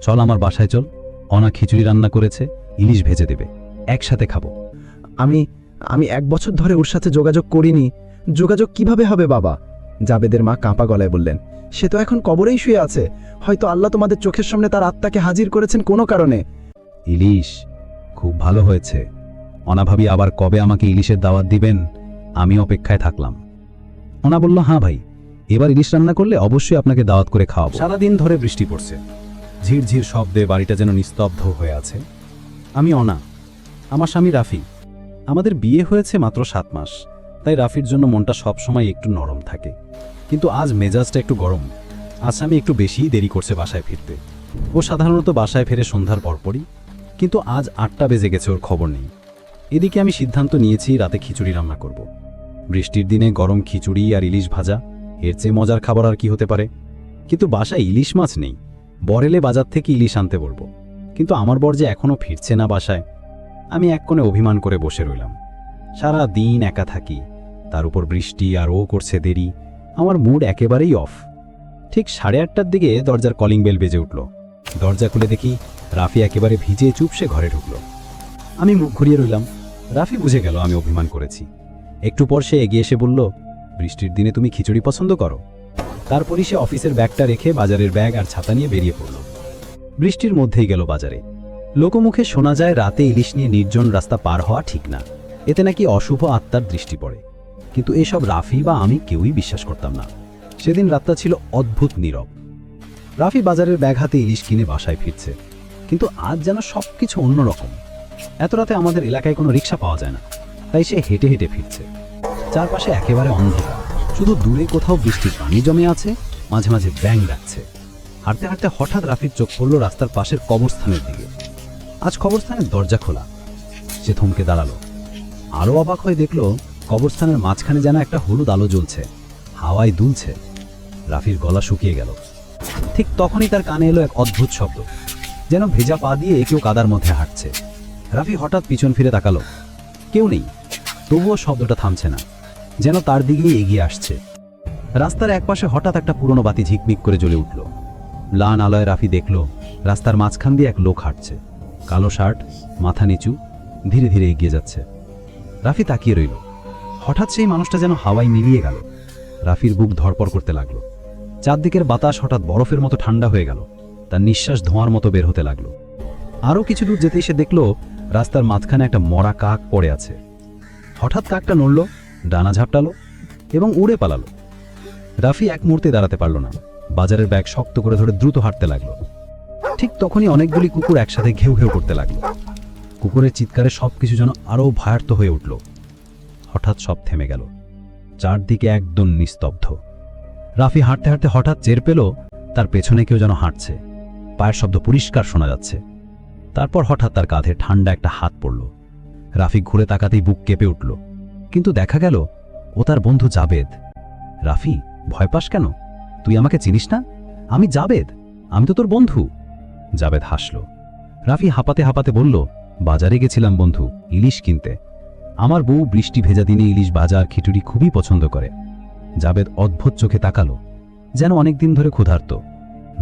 চল আমার বাসায় চল। অনা খিচুড়ি রান্না করেছে ইলিশ ভেজে দেবে। একসাথে খাব। আমি আমি এক বছর ধরে ওর সাথে যোগাযোগ করিনি। যোগাযোগ কীভাবে হবে বাবা? জাবেদের মা কাঁপা গলায় বললেন সে তো এখন কবরেই শুয়ে আছে। হয়তো আল্লাহ তোমাদের চোখের সামনে তার আত্মাকে হাজির করেছেন কোনো কারণে। ইলিশ খুব ভালো হয়েছে। অনাভাবি আবার কবে আমাকে ইলিশের দাওয়াত দিবেন? আমি অপেক্ষায় থাকলাম। অনা বলল হ্যাঁ ভাই এবার ইলিশ রান্না করলে অবশ্যই আপনাকে দাওয়াত করে খাওয়াবো। সারাদিন ধরে বৃষ্টি পড়ছে। ঝিরঝির শব্দে বাড়িটা যেন নিস্তব্ধ হয়ে আছে। আমি অনা। আমার স্বামী রাফি। আমাদের বিয়ে হয়েছে মাত্র সাত মাস। তাই রাফির জন্য মনটা সবসময় একটু নরম থাকে। কিন্তু আজ মেজাজটা একটু গরম। আজ আমি একটু বেশিই দেরি করছে বাসায় ফিরতে। ও সাধারণত বাসায় ফেরে সন্ধ্যার পরপরই। কিন্তু আজ আটটা বেজে গেছে ওর খবর নেই। এদিকে আমি সিদ্ধান্ত নিয়েছি রাতে খিচুড়ি রান্না করব। বৃষ্টির দিনে গরম খিচুড়ি আর ইলিশ ভাজা। এর চেয়ে মজার খাবার আর কি হতে পারে? কিন্তু বাসায় ইলিশ মাছ নেই। বরেলে বাজার থেকে ইলিশ আনতে বলব। কিন্তু আমার বর যে এখনও ফিরছে না বাসায়, আমি এক কোণে অভিমান করে বসে রইলাম। সারা দিন একা থাকি, তার উপর বৃষ্টি আর ও করছে দেরি, আমার মুড একেবারেই অফ। ঠিক সাড়ে আটটার দিকে দরজার কলিং বেল বেজে উঠল। দরজা খুলে দেখি রাফি একেবারে ভিজে চুপসে ঘরে ঢুকল। আমি মুখ ঘুরিয়ে রইলাম। রাফি বুঝে গেল আমি অভিমান করেছি। একটু পর সে এগিয়ে এসে বলল, বৃষ্টির দিনে তুমি খিচুড়ি পছন্দ করো? তারপরই সে অফিসের ব্যাগটা রেখে বাজারের ব্যাগ আর ছাতা নিয়ে বেরিয়ে পড়ল। বৃষ্টির মধ্যেই গেল বাজারে। লোকমুখে শোনা যায় রাতে ইলিশ নিয়ে নির্জন রাস্তা পার হওয়া ঠিক না। এতে নাকি অশুভ আত্মার দৃষ্টি পড়ে। কিন্তু এসব রাফি বা আমি কেউই বিশ্বাস করতাম না। সেদিন রাতটা ছিল অদ্ভুত নীরব। রাফি বাজারের ব্যাগ হাতে ইলিশ কিনে বাসায় ফিরছে। কিন্তু আজ যেন সবকিছু অন্যরকম। এত রাতে আমাদের এলাকায় কোনো রিক্সা পাওয়া যায় না। তাই সে হেঁটে হেঁটে ফিরছে। চারপাশে একেবারে অন্ধকার। শুধু দূরে কোথাও বৃষ্টির পানি জমে আছে, মাঝে মাঝে ব্যাং ডাকছে। হাঁটতে হাঁটতে হঠাৎ রাফির চোখ পড়ল রাস্তার পাশের কবরস্থানের দিকে। আজ কবরস্থানের দরজা খোলা। সে থমকে দাঁড়াল। আরও অবাক হয়ে দেখল, কবরস্থানের মাঝখানে যেন একটা হলুদ আলো জ্বলছে, হাওয়ায় দুলছে। রাফির গলা শুকিয়ে গেল। ঠিক তখনই তার কানে এলো এক অদ্ভুত শব্দ, যেন ভেজা পা দিয়ে কেউ কাদার মধ্যে হাঁটছে। রাফি হঠাৎ পিছন ফিরে তাকালো। কেউ নেই, তবুও শব্দটা থামছে না। যেন তার দিকেই এগিয়ে আসছে। রাস্তার একপাশে হঠাৎ একটা পুরনো বাতি ঝিকমিক করে জ্বলে উঠল। লান আলয় রাফি দেখল, রাস্তার মাঝখান দিয়ে এক লোক হাঁটছে। কালো শার্ট, মাথা নিচু, ধীরে ধীরে এগিয়ে যাচ্ছে। রাফি তাকিয়ে রইল। হঠাৎ সেই মানুষটা যেন হাওয়ায় মিলিয়ে গেল। রাফির বুক ধরপড় করতে লাগল। চারদিকের বাতাস হঠাৎ বরফের মতো ঠান্ডা হয়ে গেল। তার নিঃশ্বাস ধোঁয়ার মতো বের হতে লাগল। আরও কিছু দূর যেতেই সে দেখল, রাস্তার মাঝখানে একটা মরা কাক পড়ে আছে। হঠাৎ কাকটা নড়ল ডানা ঝাপটালো এবং উড়ে পালালো। রাফি এক মুহূর্তে দাঁড়াতে পারল না। বাজারের ব্যাগ শক্ত করে ধরে দ্রুত হাঁটতে লাগল। ঠিক তখনই অনেকগুলি কুকুর একসাথে ঘেউ ঘেউ করতে লাগল। কুকুরের চিৎকারে সবকিছু যেন আরও ভয়ার্ত হয়ে উঠল। হঠাৎ সব থেমে গেল। চারদিকে একদম নিস্তব্ধ। রাফি হাঁটতে হাঁটতে হঠাৎ চের পেল, তার পেছনে কেউ যেন হাঁটছে। পায়ের শব্দ পরিষ্কার শোনা যাচ্ছে। তারপর হঠাৎ তার কাঁধে ঠান্ডা একটা হাত পড়ল। রাফি ঘুরে তাকাতেই বুক কেঁপে উঠল। কিন্তু দেখা গেল, ও তার বন্ধু জাবেদ। রাফি, ভয় পাস কেন? তুই আমাকে চিনিস না? আমি জাবেদ, আমি তো তোর বন্ধু। জাবেদ হাসল। রাফি হাঁপাতে হাঁপাতে বলল, বাজারে গেছিলাম বন্ধু, ইলিশ কিনতে। আমার বউ বৃষ্টি ভেজা দিনে ইলিশ বাজার খিচুড়ি খুবই পছন্দ করে। জাবেদ অদ্ভুত চোখে তাকালো, যেন অনেকদিন ধরে ক্ষুধার্ত।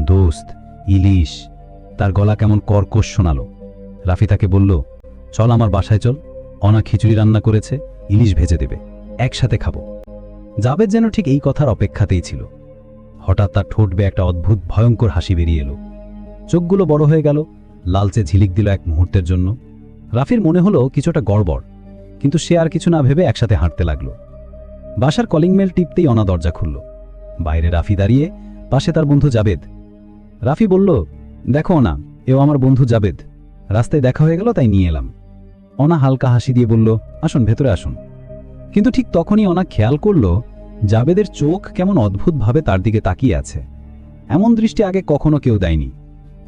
দোস্ত, ইলিশ, তার গলা কেমন কর্কশ শোনালো। রাফি তাকে বলল, চল আমার বাসায় চল, অনা খিচুড়ি রান্না করেছে। ইলিশ ভেজে দেবে। একসাথে খাব। জাবেদ যেন ঠিক এই কথার অপেক্ষাতেই ছিল। হঠাৎ তার ঠোঁট বেয়ে একটা অদ্ভুত, ভয়ঙ্কর হাসি বেরিয়ে এলো। চোখগুলো বড় হয়ে গেল, লালচে ঝিলিক দিল এক মুহূর্তের জন্য। রাফির মনে হলো কিছুটা গড়বড়, কিন্তু সে আর কিছু না ভেবে একসাথে হাঁটতে লাগল। বাসার কলিং মেল টিপতেই অনা দরজা খুলল। বাইরে রাফি দাঁড়িয়ে, পাশে তার বন্ধু জাবেদ রাফি বলল, দেখো অনা, এও আমার বন্ধু জাবেদ রাস্তায় দেখা হয়ে গেল, তাই নিয়ে এলাম। অনা হালকা হাসি দিয়ে বলল, আসুন, ভেতরে আসুন। কিন্তু ঠিক তখনই অনা খেয়াল করল, জাবেদের চোখ কেমন অদ্ভুতভাবে তার দিকে তাকিয়ে আছে। এমন দৃষ্টি আগে কখনো কেউ দেয়নি,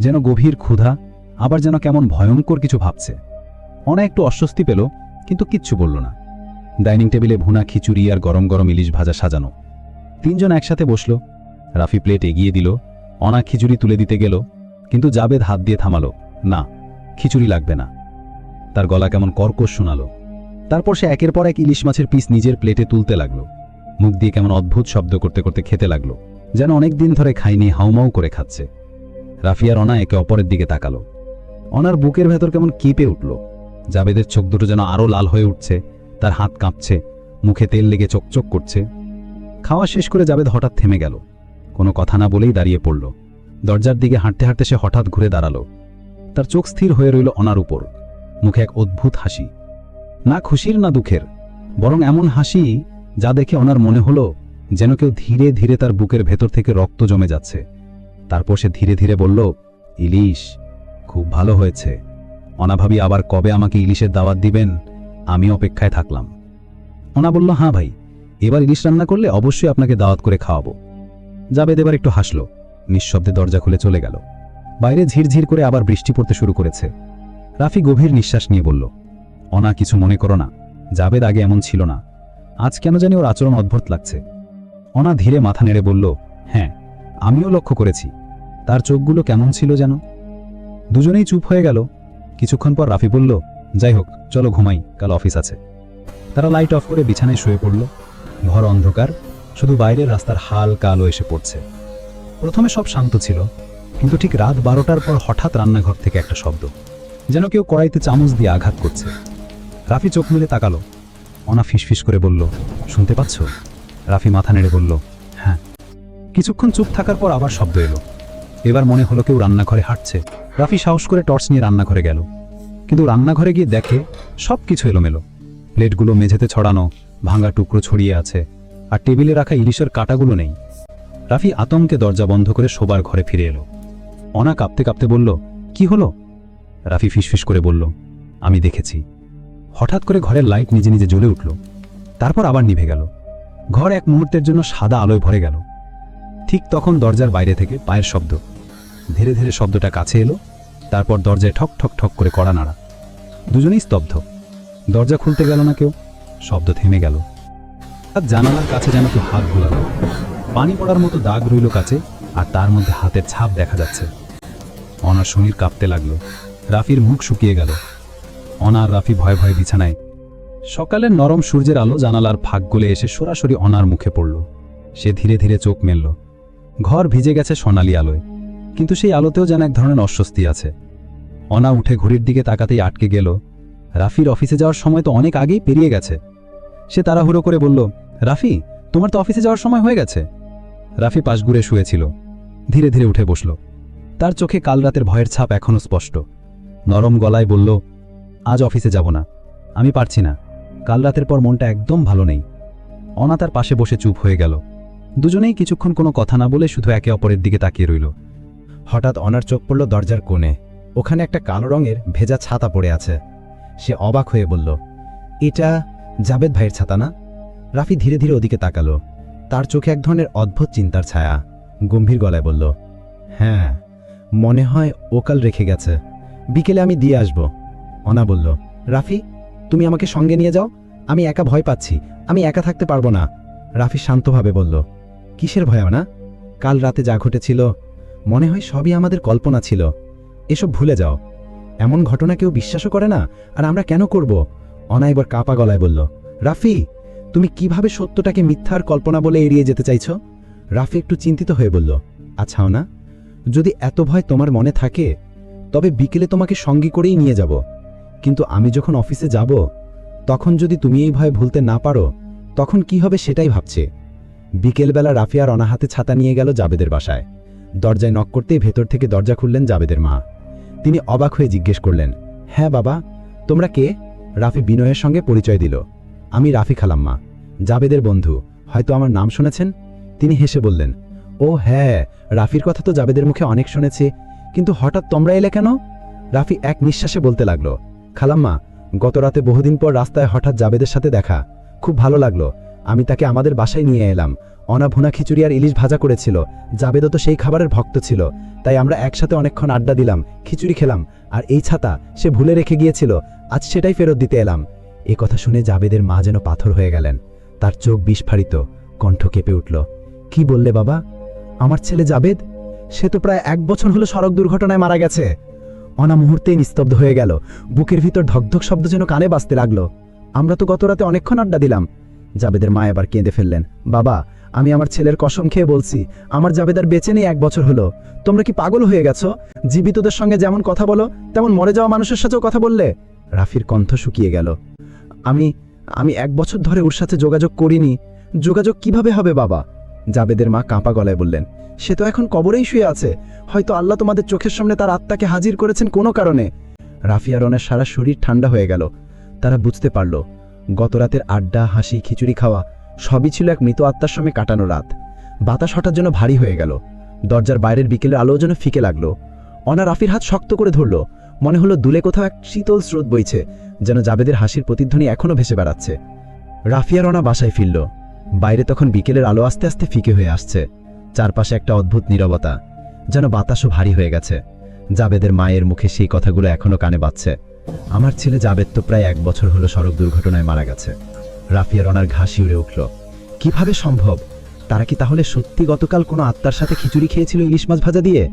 যেন গভীর ক্ষুধা, আবার যেন কেমন ভয়ঙ্কর কিছু ভাবছে। অনা একটু অস্বস্তি পেল, কিন্তু কিচ্ছু বলল না। ডাইনিং টেবিলে ভুনা খিচুড়ি আর গরম গরম ইলিশ ভাজা সাজানো। তিনজন একসাথে বসল, রাফি প্লেট এগিয়ে দিল অনা খিচুড়ি তুলে দিতে গেল, কিন্তু জাবেদ হাত দিয়ে থামালো, না, খিচুড়ি লাগবে না। তার গলা কেমন কর্কশ শোনালো। তারপর সে একের পর এক ইলিশ মাছের পিস নিজের প্লেটে তুলতে লাগল। মুখ দিয়ে কেমন অদ্ভুত শব্দ করতে করতে খেতে লাগল, যেন অনেক দিন ধরে খাইনি হাউমাউ করে খাচ্ছে। রাফিয়ার অনা একে অপরের দিকে তাকালো। অনার বুকের ভেতর কেমন কেঁপে উঠল। জাবেদের চোখ দুটো যেন আরও লাল হয়ে উঠছে, তার হাত কাঁপছে, মুখে তেল লেগে চকচক করছে। খাওয়া শেষ করে জাবেদ হঠাৎ থেমে গেল। কোনো কথা না বলেই দাঁড়িয়ে পড়ল। দরজার দিকে হাঁটতে হাঁটতে সে হঠাৎ ঘুরে দাঁড়াল। তার চোখ স্থির হয়ে রইল অনার উপর। মুখে এক অদ্ভুত হাসি। না খুশির না দুঃখের, বরং এমন হাসি যা দেখে ওনার মনে হলো যেন কেউ ধীরে ধীরে তার বুকের ভেতর থেকে রক্ত জমে যাচ্ছে। তারপর সে ধীরে ধীরে বলল, ইলিশ, খুব ভালো হয়েছে। অনাভাবি আবার কবে আমাকে ইলিশের দাওয়াত দিবেন? আমি অপেক্ষায় থাকলাম। ওনা বলল হ্যাঁ ভাই, এবার ইলিশ রান্না করলে অবশ্যই আপনাকে দাওয়াত করে খাওয়াবো। জাবেদ এবার একটু হাসলো, নিঃশব্দে দরজা খুলে চলে গেল। বাইরে ঝিরঝির করে আবার বৃষ্টি পড়তে শুরু করেছে। রাফি গভীর নিঃশ্বাস নিয়ে বলল অনা কিছু মনে করো না। জাবেদ আগে এমন ছিল না। আজ কেন জানি ওর আচরণ অদ্ভুত লাগছে। অনা ধীরে মাথা নেড়ে বলল হ্যাঁ আমিও লক্ষ্য করেছি। তার চোখগুলো কেমন ছিল যেন? দুজনেই চুপ হয়ে গেল। কিছুক্ষণ পর রাফি বলল, যাই হোক, চলো ঘুমাই, কাল অফিস আছে। তারা লাইট অফ করে বিছানায় শুয়ে পড়ল। ঘর অন্ধকার, শুধু বাইরের রাস্তার হালকা আলো এসে পড়ছে। প্রথমে সব শান্ত ছিল, কিন্তু ঠিক রাত বারোটার পর হঠাৎ রান্নাঘর থেকে একটা শব্দ, যেন কেউ কড়াইতে চামচ দিয়ে আঘাত করছে। রাফি চোখ মেলে তাকালো। অনা ফিসফিস করে বলল, শুনতে পাচ্ছ? রাফি মাথা নেড়ে বলল হ্যাঁ। কিছুক্ষণ চুপ থাকার পর আবার শব্দ এলো। এবার মনে হলো কেউ রান্নাঘরে হাঁটছে। রাফি সাহস করে টর্চ নিয়ে রান্নাঘরে গেল। কিন্তু রান্নাঘরে গিয়ে দেখে সব কিছু এলোমেলো। প্লেটগুলো মেঝেতে ছড়ানো, ভাঙা টুকরো ছড়িয়ে আছে, আর টেবিলে রাখা ইলিশের কাটাগুলো নেই। রাফি আতঙ্কে দরজা বন্ধ করে শোবার ঘরে ফিরে এলো। অনা কাঁপতে কাঁপতে বলল, কি হলো? রাফি ফিসফিস করে বলল, আমি দেখেছি। হঠাৎ করে ঘরের লাইট নিজে নিজে জ্বলে উঠল। তারপর আবার নিভে গেল। ঘর এক মুহূর্তের জন্য সাদা আলোয় ভরে গেল। ঠিক তখন দরজার বাইরে থেকে পায়ের শব্দ। ধীরে ধীরে শব্দটা কাছে এলো, তারপর দরজায় ঠক ঠক ঠক করে কড়া নাড়া। দুজনেই স্তব্ধ। দরজা খুলতে গেল না কেউ। শব্দ থেমে গেল। আর জানালার কাছে যেন কেউ হাত ঘোরালো পানি পড়ার মতো দাগ রইল কাছে, আর তার মধ্যে হাতের ছাপ দেখা যাচ্ছে। অনার শরীর কাঁপতে লাগল। রাফির মুখ শুকিয়ে গেল। অনার রাফি ভয় ভয়ে বিছানায়। সকালের নরম সূর্যের আলো জানালার ফাঁক গলে এসে সরাসরি অনার মুখে পড়ল। সে ধীরে ধীরে চোখ মেলল। ঘর ভিজে গেছে সোনালি আলোয়। কিন্তু সেই আলোতেও যেন এক ধরনের অস্বস্তি আছে। অনা উঠে ঘড়ির দিকে তাকাতেই আটকে গেল। রাফির অফিসে যাওয়ার সময় তো অনেক আগেই পেরিয়ে গেছে। সে তাড়াহুড়ো করে বলল, রাফি, তোমার তো অফিসে যাওয়ার সময় হয়ে গেছে। রাফি পাশ ঘুরে শুয়েছিল। ধীরে ধীরে উঠে বসল। তার চোখে কাল রাতের ভয়ের ছাপ এখনও স্পষ্ট। নরম গলায় বলল আজ অফিসে যাব না। আমি পারছি না। কাল রাতের পর মনটা একদম ভালো নেই। অনা তার পাশে বসে চুপ হয়ে গেল। দুজনেই কিছুক্ষণ কোনো কথা না বলে শুধু একে অপরের দিকে তাকিয়ে রইল। হঠাৎ অনার চোখ পড়ল দরজার কোণে। ওখানে একটা কালো রঙের ভেজা ছাতা পড়ে আছে। সে অবাক হয়ে বলল, এটা জাবেদ ভাইয়ের ছাতা না? রাফি ধীরে ধীরে ওদিকে তাকালো। তার চোখে এক ধরনের অদ্ভুত চিন্তার ছায়া। গম্ভীর গলায় বলল হ্যাঁ মনে হয় ওকাল রেখে গেছে। বিকেলে আমি দিয়ে আসব। অনা বলল, রাফি, তুমি আমাকে সঙ্গে নিয়ে যাও। আমি একা ভয় পাচ্ছি, আমি একা থাকতে পারব না। রাফি শান্তভাবে বলল, কিসের ভয় অনা? কাল রাতে যা ঘটেছিল, মনে হয় সবই আমাদের কল্পনা ছিল। এসব ভুলে যাও। এমন ঘটনা কেউ বিশ্বাসও করে না, আর আমরা কেন করব? অনা এবার কাপা গলায় বলল, রাফি, তুমি কীভাবে সত্যটাকে মিথ্যার কল্পনা বলে এড়িয়ে যেতে চাইছ? রাফি একটু চিন্তিত হয়ে বলল আচ্ছা না যদি এত ভয় তোমার মনে থাকে, তবে বিকেলে তোমাকে সঙ্গী করেই নিয়ে যাব। কিন্তু আমি যখন অফিসে যাব, তখন যদি তুমি এই ভয় ভুলতে না পারো, তখন কি হবে সেটাই ভাবছে। বিকেলবেলা রাফি আর অনাহাতে ছাতা নিয়ে গেল জাবেদের বাসায়। দরজায় নক করতেই ভেতর থেকে দরজা খুললেন জাবেদের মা। তিনি অবাক হয়ে জিজ্ঞেস করলেন হ্যাঁ বাবা, তোমরা কে? রাফি বিনয়ের সঙ্গে পরিচয় দিল। আমি রাফি খালাম্মা, জাবেদের বন্ধু। হয়তো আমার নাম শুনেছেন? তিনি হেসে বললেন, ও হ্যাঁ রাফির কথা তো জাবেদের মুখে অনেক শুনেছি, কিন্তু হঠাৎ তোমরা এলে কেন? রাফি এক নিঃশ্বাসে বলতে লাগল খালাম্মা গত রাতে বহুদিন পর রাস্তায় হঠাৎ জাবেদের সাথে দেখা। খুব ভালো লাগল। আমি তাকে আমাদের বাসায় নিয়ে এলাম। অনা ভুনা খিচুড়ি আর ইলিশ ভাজা করেছিল। জাবেদও তো সেই খাবারের ভক্ত ছিল। তাই আমরা একসাথে অনেকক্ষণ আড্ডা দিলাম, খিচুড়ি খেলাম, আর এই ছাতা সে ভুলে রেখে গিয়েছিল। আজ সেটাই ফেরত দিতে এলাম। এ কথা শুনে জাবেদের মা যেন পাথর হয়ে গেলেন। তার চোখ বিস্ফারিত, কণ্ঠ কেঁপে উঠল। কি বললে বাবা? আমার ছেলে জাবেদ? সে তো প্রায় এক বছর হলো সড়ক দুর্ঘটনায় মারা গেছে। অনা মুহূর্তেই নিস্তব্ধ হয়ে গেল। বুকের ভিতর ধকধক শব্দ যেন কানে বাজতে লাগল। আমরা তো গত রাতে অনেকক্ষণ আড্ডা দিলাম। জাবেদের মা এবার কেঁদে ফেললেন। বাবা, আমি আমার ছেলের কসম খেয়ে বলছি, আমার জাবেদার বেঁচে নেই এক বছর হলো। তোমরা কি পাগল হয়ে গেছো? জীবিতদের সঙ্গে যেমন কথা বলো, তেমন মরে যাওয়া মানুষের সাথেও কথা বললে? রাফির কণ্ঠ শুকিয়ে গেল। আমি আমি এক বছর ধরে ওর সাথে যোগাযোগ করিনি। যোগাযোগ কীভাবে হবে বাবা? জাবেদের মা কাঁপা গলায় বললেন সে তো এখন কবরেই শুয়ে আছে। হয়তো আল্লাহ তোমাদের চোখের সামনে তার আত্মাকে হাজির করেছেন কোনো কারণে। রাফিয়া রনের সারা শরীর ঠান্ডা হয়ে গেল। তারা বুঝতে পারল গত রাতের আড্ডা, হাসি, খিচুড়ি খাওয়া সবই ছিল এক মৃত আত্মার সময় কাটানো রাত। বাতাস হঠাৎ যেন ভারী হয়ে গেল। দরজার বাইরের বিকেলের আলো যেন ফিকে লাগল। অনা রাফির হাত শক্ত করে ধরল। মনে হলো দুলে কোথাও এক শীতল স্রোত বইছে, যেন জাবেদের হাসির প্রতিধ্বনি এখনও ভেসে বেড়াচ্ছে। রাফিয়া রনা বাসায় ফিরল। বাইরে তখন বিকেলের আলো আস্তে আস্তে ফিকে হয়ে আসছে। চারপাশে একটা অদ্ভুত নীরবতা, যেন বাতাসও ভারী হয়ে গেছে। জাবেদের মায়ের মুখে সেই কথাগুলো এখনও কানে বাজছে। আমার ছেলে জাবেদ তো প্রায় এক বছর হলো সড়ক দুর্ঘটনায় মারা গেছে। রাফিয়া রনার ঘাসি উড়ে উঠল। কীভাবে সম্ভব? তারা কি তাহলে সত্যি গতকাল কোনো আত্মার সাথে খিচুড়ি খেয়েছিল ইলিশ মাছ ভাজা দিয়ে?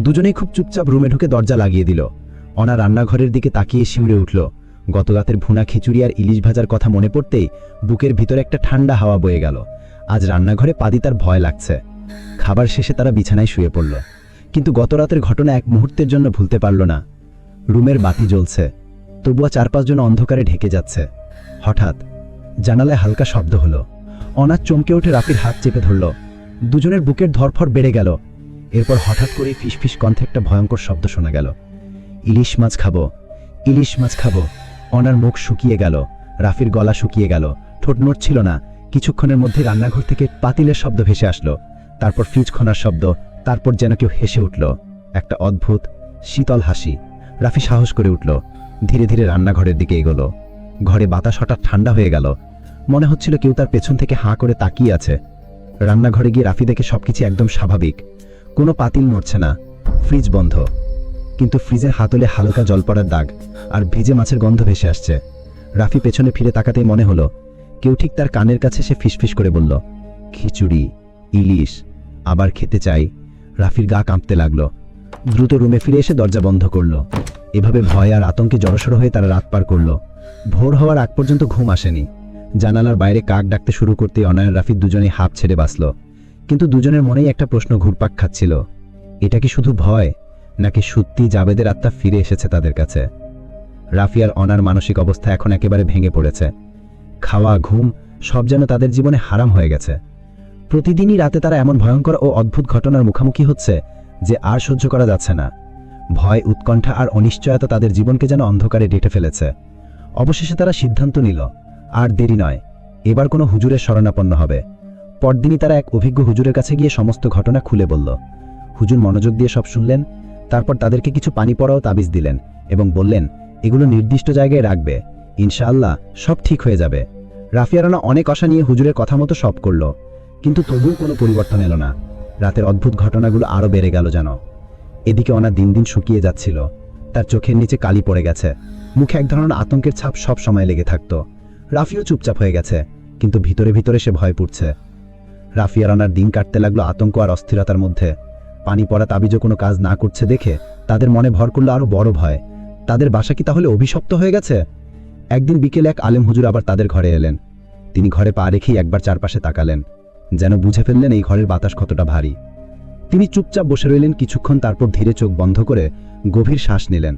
দুজনেই খুব চুপচাপ রুমে ঢুকে দরজা লাগিয়ে দিল। অনা রান্নাঘরের দিকে তাকিয়ে শিউরে উঠল। গত রাতের ভুনা খিচুড়ি আর ইলিশ ভাজার কথা মনে পড়তেই বুকের ভিতরে একটা ঠান্ডা হাওয়া বয়ে গেল। আজ রান্নাঘরে পাদি তার ভয় লাগছে। খাবার শেষে তারা বিছানায় শুয়ে পড়ল। কিন্তু গত রাতের ঘটনা এক মুহূর্তের জন্য ভুলতে পারল না। রুমের বাতি জ্বলছে। তবুও চারপাশ জন অন্ধকারে ঢেকে যাচ্ছে। হঠাৎ জানালায় হালকা শব্দ হলো। অনাথ চমকে উঠে রাফির হাত চেপে ধরল। দুজনের বুকের ধরফর বেড়ে গেল। এরপর হঠাৎ করে ফিসফিস কণ্ঠে একটা ভয়ঙ্কর শব্দ শোনা গেল। ইলিশ মাছ খাব, ইলিশ মাছ খাব। অনার মুখ শুকিয়ে গেল। রাফির গলা শুকিয়ে গেল। ঠোঁট নড়ছিল না। কিছুক্ষণের মধ্যে রান্নাঘর থেকে পাতিলের শব্দ ভেসে আসলো। তারপর ফ্রিজ খোনার শব্দ, তারপর যেন কেউ হেসে উঠল। একটা অদ্ভুত, শীতল হাসি। রাফি সাহস করে উঠল। ধীরে ধীরে রান্নাঘরের দিকে এগোলো। ঘরে বাতাস হঠাৎ ঠান্ডা হয়ে গেল। মনে হচ্ছিল কেউ তার পেছন থেকে হাঁ করে তাকিয়ে আছে। রান্নাঘরে গিয়ে রাফি দেখে সবকিছু একদম স্বাভাবিক। কোনো পাতিল নড়ছে না। ফ্রিজ বন্ধ। কিন্তু ফ্রিজের হাতলে হালকা জল পড়ার দাগ আর ভিজে মাছের গন্ধ ভেসে আসছে। রাফি পেছনে ফিরে তাকাতেই মনে হলো, কেউ ঠিক তার কানের কাছে সে ফিসফিস করে বলল, খিচুড়ি, ইলিশ আবার খেতে চাই। রাফির গা কাঁপতে লাগল। দ্রুত রুমে ফিরে এসে দরজা বন্ধ করল। এভাবে ভয় আর আতঙ্কে জড়সড় হয়ে তারা রাত পার করল। ভোর হওয়ার আগ পর্যন্ত ঘুম আসেনি। জানালার বাইরে কাক ডাকতে শুরু করতে অনায়ন, রাফি দুজনেই হাফ ছেড়ে বাঁচল। কিন্তু দুজনের মনেই একটা প্রশ্ন ঘুরপাক খাচ্ছিল। এটা কি শুধু ভয়, নাকি সত্যি জাবেদের আত্মা ফিরে এসেছে তাদের কাছে? রাফিয়ার অনার মানসিক অবস্থা এখন একেবারে ভেঙে পড়েছে। খাওয়া, ঘুম সব যেন তাদের জীবনে হারাম হয়ে গেছে। প্রতিদিনই রাতে তারা এমন ভয়ঙ্কর ও অদ্ভুত ঘটনার মুখোমুখি হচ্ছে যে আর সহ্য করা যাচ্ছে না। ভয়, উৎকণ্ঠা আর অনিশ্চয়তা তাদের জীবনকে যেন অন্ধকারে ডেটে ফেলেছে। অবশেষে তারা সিদ্ধান্ত নিল, আর দেরি নয়, এবার কোনো হুজুরের শরণাপন্ন হবে। পরদিনই তারা এক অভিজ্ঞ হুজুরের কাছে গিয়ে সমস্ত ঘটনা খুলে বলল। হুজুর মনোযোগ দিয়ে সব শুনলেন, তারপর তাদেরকে কিছু পানি পড়াও তাবিজ দিলেন এবং বললেন, এগুলো নির্দিষ্ট জায়গায় রাখবে, ইনশাআল্লাহ সব ঠিক হয়ে যাবে। রাফিয়ারানা অনেক আশা নিয়ে হুজুরের কথা মতো সব করল। কিন্তু তবুও কোনো পরিবর্তন এলো না। রাতের অদ্ভুত ঘটনাগুলো আরও বেড়ে গেল যেন। এদিকে অনা দিন দিন শুকিয়ে যাচ্ছিল। তার চোখের নিচে কালি পড়ে গেছে। মুখে এক ধরনের আতঙ্কের ছাপ সব সময় লেগে থাকতো। রাফিও চুপচাপ হয়ে গেছে, কিন্তু ভিতরে ভিতরে সে ভয় পড়ছে। রাফিয়া রানার দিন কাটতে লাগল আতঙ্ক আর অস্থিরতার মধ্যে। পানি পড়া তাবিজও কোনো কাজ না করছে দেখে তাদের মনে ভর করল আরও বড় ভয়। তাদের বাসা কি তাহলে অভিশপ্ত হয়ে গেছে? একদিন বিকেলে এক আলেম হুজুর আবার তাদের ঘরে এলেন। তিনি ঘরে পা রেখেই একবার চারপাশে তাকালেন। যেন বুঝে ফেললেন এই ঘরের বাতাস কতটা ভারী। তিনি চুপচাপ বসে রইলেন, কিছুক্ষণ তারপর ধীরে চোখ বন্ধ করে গভীর শ্বাস নিলেন।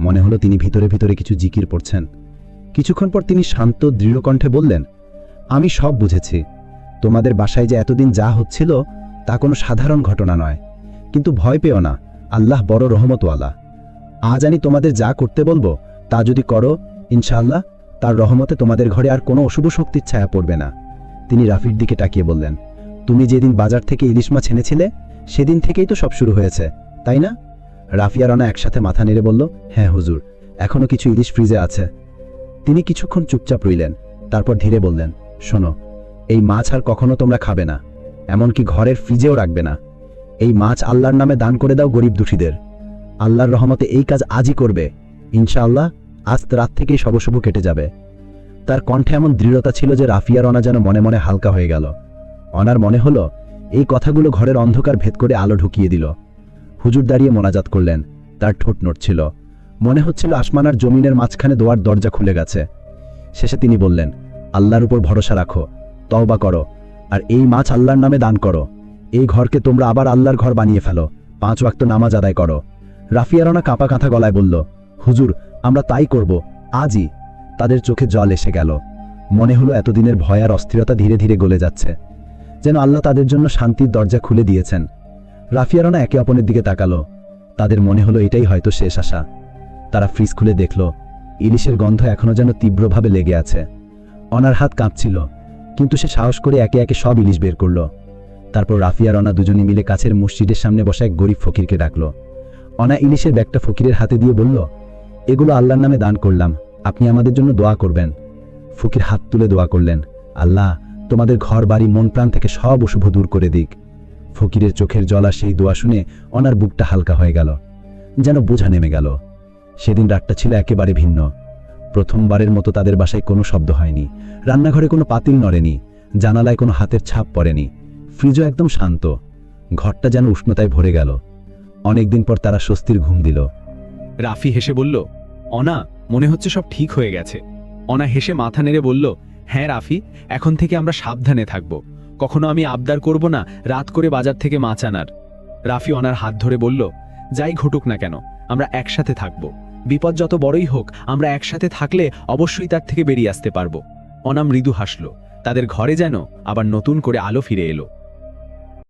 মনে হলো তিনি ভিতরে ভিতরে কিছু জিকির পড়ছেন কিছুক্ষণ পর তিনি শান্ত, দৃঢ় কণ্ঠে বললেন, আমি সব বুঝেছি। তোমাদের বাসায় যে এতদিন যা হচ্ছিল, তা কোনো সাধারণ ঘটনা নয়। কিন্তু ভয় পেও না, আল্লাহ বড় রহমতওয়ালা। আজ আমি তোমাদের যা করতে বলব, তা যদি করো, ইনশাআল্লাহ, তার রহমতে তোমাদের ঘরে আর কোনো অশুভ শক্তির ছায়া পড়বে না। তিনি রাফির দিকে তাকিয়ে বললেন, তুমি যেদিন বাজার থেকে ইলিশ মাছ এনেছিলে, সেদিন থেকেই তো সব শুরু হয়েছে, তাই না? রাফিয়া রানা একসাথে মাথা নেড়ে বলল হ্যাঁ হুজুর, এখনও কিছু ইলিশ ফ্রিজে আছে। তিনি কিছুক্ষণ চুপচাপ রইলেন, তারপর ধীরে বললেন, শোনো, এই মাছ আর কখনো তোমরা খাবে না, এমনকি ঘরের ফ্রিজেও রাখবে না। এই মাছ আল্লাহর নামে দান করে দাও গরিব দুঃখীদের। আল্লাহর রহমতে এই কাজ আজই করবে। ইনশাআল্লাহ আজ রাত থেকেই শবশুভ কেটে যাবে। তার কণ্ঠে এমন দৃঢ়তা ছিল যে রাফিয়ার অনা যেন মনে মনে হালকা হয়ে গেল। অনার মনে হলো, এই কথাগুলো ঘরের অন্ধকার ভেদ করে আলো ঢুকিয়ে দিল। হুজুর দাঁড়িয়ে মোনাজাত করলেন। তার ঠোঁট নড়ছিল। মনে হচ্ছিল আসমান আর জমিনের মাঝখানে দোয়ার দরজা খুলে গেছে। শেষে তিনি বললেন, আল্লাহর উপর ভরসা রাখো, তওবা করো, আর এই মাছ আল্লাহর নামে দান করো। এই ঘরকে তোমরা আবার আল্লাহর ঘর বানিয়ে ফেলো। পাঁচ ওয়াক্ত নামাজ আদায় করো। রাফিয়ারানা কাঁপা কাঁথা গলায় বলল, হুজুর, আমরা তাই করব, আজই। তাদের চোখে জল এসে গেল। মনে হলো এতদিনের ভয় আর অস্থিরতা ধীরে ধীরে গলে যাচ্ছে। যেন আল্লাহ তাদের জন্য শান্তির দরজা খুলে দিয়েছেন। রাফিয়ারানা একে অপরের দিকে তাকালো। তাদের মনে হলো এটাই হয়তো শেষ আশা। তারা ফ্রিজ খুলে দেখল। ইলিশের গন্ধ এখনও যেন তীব্রভাবে লেগে আছে। অনার হাত কাঁপছিল, কিন্তু সে সাহস করে একে একে সব ইলিশ বের করল। তারপর রাফিয়া রনা দুজনে মিলে কাছের মসজিদের সামনে বসা এক গরিব ফকিরকে ডাকল। অনা ইলিশের ব্যাগটা ফকিরের হাতে দিয়ে বলল, এগুলো আল্লাহর নামে দান করলাম। আপনি আমাদের জন্য দোয়া করবেন। ফকির হাত তুলে দোয়া করলেন, আল্লাহ, তোমাদের ঘর, বাড়ি, মন প্রাণ থেকে সব অশুভ দূর করে দিক। ফকিরের চোখের জলা সেই দোয়া শুনে অনার বুকটা হালকা হয়ে গেল, যেন বোঝা নেমে গেল। সেদিন রাতটা ছিল একেবারে ভিন্ন। প্রথমবারের মতো তাদের বাসায় কোনো শব্দ হয়নি। রান্নাঘরে কোনো পাতিল নড়েনি। জানালায় কোনো হাতের ছাপ পড়েনি। ফ্রিজও একদম শান্ত। ঘরটা যেন উষ্ণতায় ভরে গেল। অনেকদিন পর তারা স্বস্তির ঘুম দিল। রাফি হেসে বলল, অনা মনে হচ্ছে সব ঠিক হয়ে গেছে। অনা হেসে মাথা নেড়ে বলল হ্যাঁ রাফি, এখন থেকে আমরা সাবধানে থাকব। কখনো আমি আবদার করব না রাত করে বাজার থেকে মাছ আনার। রাফি অনার হাত ধরে বলল, যাই ঘটুক না কেন, আমরা একসাথে থাকব। বিপদ যত বড়ই হোক, আমরা একসাথে থাকলে অবশ্যই তার থেকে বেরিয়ে আসতে পারব। অনা মৃদু হাসল, তাদের ঘরে যেন আবার নতুন করে আলো ফিরে এলো।